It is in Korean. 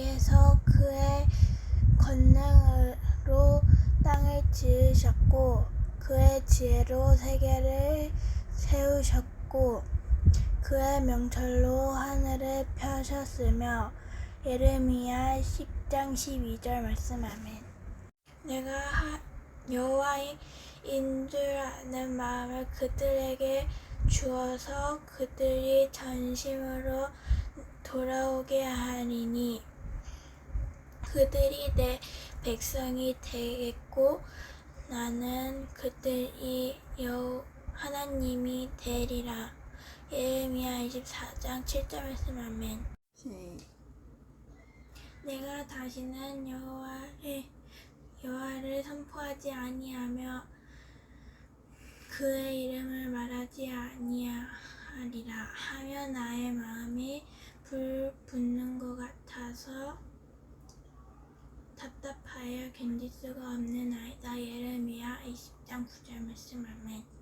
여호와께서 그의 권능으로 땅을 지으셨고 그의 지혜로 세계를 세우셨고 그의 명철로 하늘을 펴셨으며 예레미야 10장 12절 말씀 아멘. 내가 하- 여호와인 줄 아는 마음을 그들에게 주어서 그들이 전심으로 돌아오게 하리니 그들이 내 백성이 되겠고 나는 그들이 여 하나님이 되리라. 예레미야 24장 7절 말씀. 아멘. 내가 다시는 여호와의 여호와를 선포하지 아니하며 그의 이름을 말하지 아니하리라 하며 나의 마음이 불 붙는 것 같아서 답답하여 견딜 수가 없는 아이다 예레미야 20장 9절 말씀 아멘